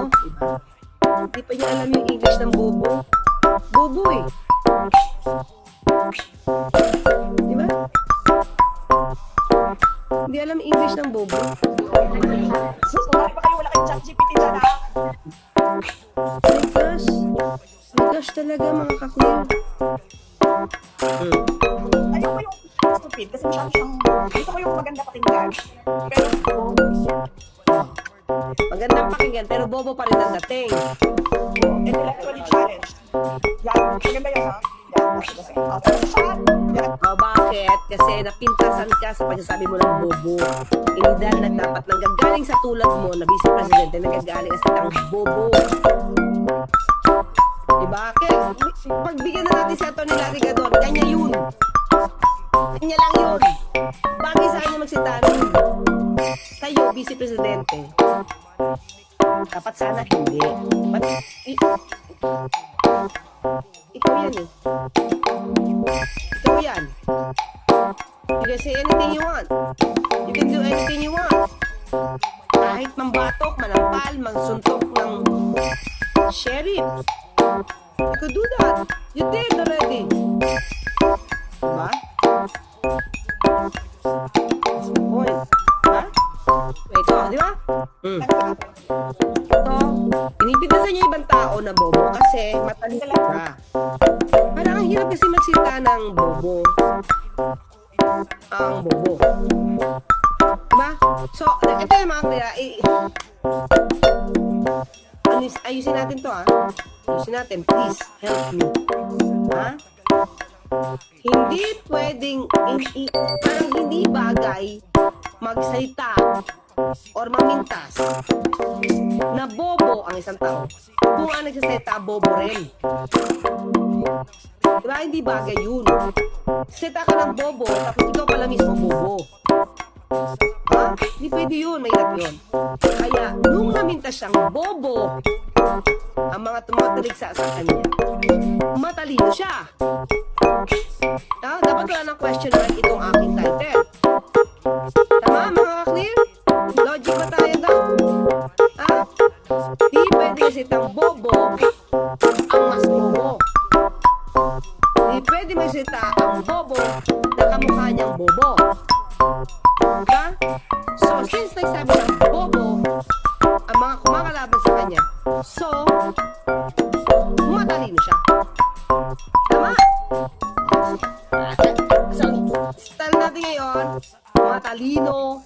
oh. Hindi pa niya alam yung English ng bobo. Bobo eh. Di ba? Hindi alam English ng bobo. Sus, kumari pa kayo wala kayong chat GPT dyan ha. My. My gosh talaga mga ka-queer. Hmm. Ayoko yung stupid kasi masyado siyang, gusto ko yung maganda pakinggan. Pero. Magandang pakinggan pero bobo pa rin ang dating. intellectually challenged. Yan, yan ha. Yan. Ah, yan. Oh, bakit? Kasi napintasan ka sa pagsasabi mo ng bobo. Hindi dahil na dapat nanggagaling sa tulad mo na vice presidente, nanggagaling ka sa tang bobo. Diba? Kaya, pagbigyan na natin si Atty. Larry Gadon, kanya yun. Kanya lang yun. Bagay sa kanya magsitabi. Kayo, vice presidente. Dapat sana hindi. But, i- ikaw yan eh. Ikaw yan. You can say anything you want. You can do anything you want. Kahit mambatok, manampal, magsuntok ng sheriff. You could do that. You did already. Diba? That's the point. Ha? Ito, di ba? Mm. Ito, pinipintasan niya ibang tao na bobo kasi matalino ka. Parang ang hirap kasi magsalita ng bobo. Ang bobo. Diba? So, ito yung mga kaya, ayus- ayusin natin to ah. Ayusin natin, please, help me. Ha? Hindi pwedeng, i- i- parang hindi bagay magsalita or mamintas na bobo ang isang tao. Kung ang nagsasalita, bobo rin. Diba? Hindi bagay yun. Seta ka ng bobo, tapos ikaw pala mismo bobo. Ha? Hindi pwede yun, mahirap yun. Kaya, nung naminta siyang bobo, ang mga tumataliksa sa kanya, matalino siya. Ha? Dapat wala ng question mark itong Hindi pwede sitang bobo ang mas bobo. Hindi pwede may sita ang bobo na kamukha niyang bobo. Diba? So, since nagsabi ng bobo, ang mga kumakalaban sa kanya, so, matalino siya. Tama? So, style natin ngayon, matalino,